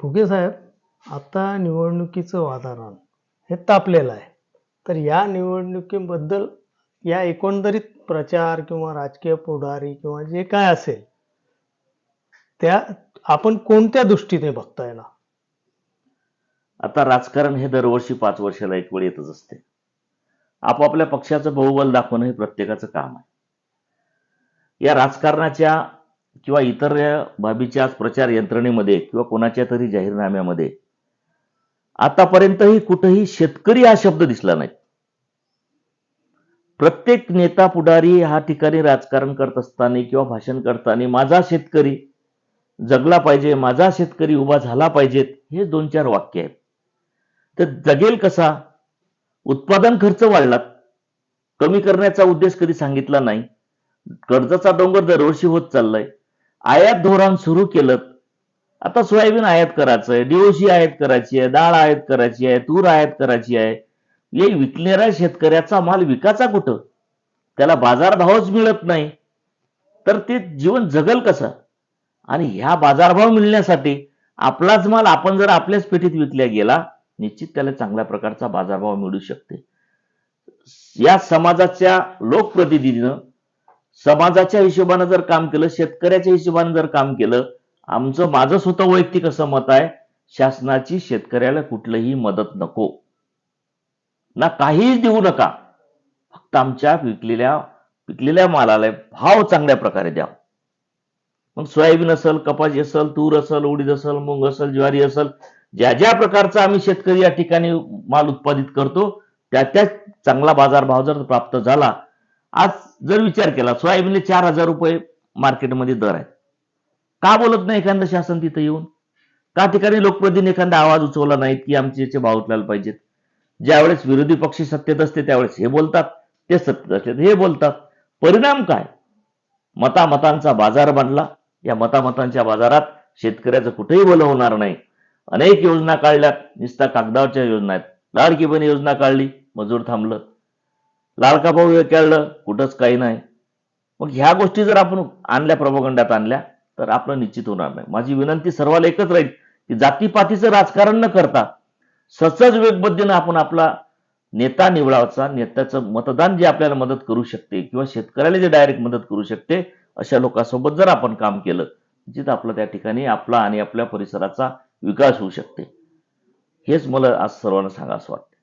फुगे साहेब आता निवडणुकीचं वातावरण हे तापलेलं आहे. तर या निवडणुकीबद्दल या एकंदरीत प्रचार किंवा राजकीय पुढारी किंवा जे काय असेल त्या आपण कोणत्या दृष्टीने बघता येणार आता राजकारण हे दरवर्षी पाच वर्षाला एक वेळ येतच असते. आपापल्या पक्षाचं बहुबल दाखवणं हे प्रत्येकाचं काम आहे. या राजकारणाच्या किंवा इतर बाबीच्या आज प्रचार यंत्रणेमध्ये किंवा कोणाच्या तरी जाहीरनाम्यामध्ये आतापर्यंतही कुठेही शेतकरी हा शब्द दिसला नाही. प्रत्येक नेता पुढारी हा ठिकाणी राजकारण करत असताना किंवा भाषण करताना माझा शेतकरी जगला पाहिजे माझा शेतकरी उभा झाला पाहिजेत हे दोन चार वाक्य आहेत. तर जगेल कसा? उत्पादन खर्च वाढला कमी करण्याचा उद्देश कधी सांगितला नाही. कर्जाचा डोंगर दरवर्षी होत चाललाय. आयात धोरण सुरू केलं. आता सोयाबीन आयात करायचं आहे दिवशी आयात करायची आहे डाळ आयात करायची आहे तूर आयात करायची आहे. हे विकणाऱ्या शेतकऱ्याचा माल विकायचा कुठं? त्याला बाजारभावच मिळत नाही. तर ते जीवन जगल कसं? आणि ह्या बाजारभाव मिळण्यासाठी आपलाच माल आपण जर आपल्याच पेठीत विकल्या गेला निश्चित त्याला चांगल्या प्रकारचा बाजारभाव मिळू शकते. या समाजाच्या लोकप्रतिनिधीनं समाजाच्या हिशोबानं जर काम केलं शेतकऱ्याच्या हिशोबानं जर काम केलं आमचं माझं स्वतः वैयक्तिक असं मत आहे शासनाची शेतकऱ्याला कुठलीही मदत नको. ना काहीच देऊ नका. फक्त आमच्या विकलेल्या पिकलेल्या मालाला भाव चांगल्या प्रकारे द्या. मग सोयाबीन असेल कपाशी असेल तूर असेल उडीद असेल मूग असेल ज्वारी असेल ज्या ज्या प्रकारचा आम्ही शेतकरी या ठिकाणी माल उत्पादित करतो त्या त्या चांगला बाजारभाव जर प्राप्त झाला आज जर विचार केला सोयाबीनले चार हजार रुपये मार्केटमध्ये दर आहे. का बोलत नाही एखादं शासन तिथं येऊन? का ठिकाणी लोकप्रतिनिधी एखादा आवाज उचवला नाहीत की आमचे याचे भाव उचलायला पाहिजेत? ज्यावेळेस विरोधी पक्ष सत्तेत असते त्यावेळेस हे बोलतात ते सत्तेत असते हे बोलतात. परिणाम काय? मतामतांचा बाजार बनला. या मतामतांच्या बाजारात शेतकऱ्याचं कुठेही बोल होणार नाही. अनेक योजना काढल्यात निस्ता कागदावरच्या योजना आहेत. लाडकी बहीण योजना काढली मजूर थांबलं. लाल भाऊ हे कुठंच काही नाही. मग ह्या गोष्टी जर आपण आणल्या प्रभागंडात आणल्या तर आपलं निश्चित होणार नाही. माझी विनंती सर्वाला एकच राहील की जातीपातीचं राजकारण न करता सचज वेगबद्धीनं आपण आपला नेता निवडायचा नेत्याचं मतदान जे आपल्याला मदत करू शकते किंवा शेतकऱ्याला जे डायरेक्ट मदत करू शकते अशा लोकांसोबत जर आपण काम केलं जिथं आपलं त्या ठिकाणी आपला आणि आपल्या परिसराचा विकास होऊ शकते. हेच मला आज सर्वांना सांगा असं वाटतं.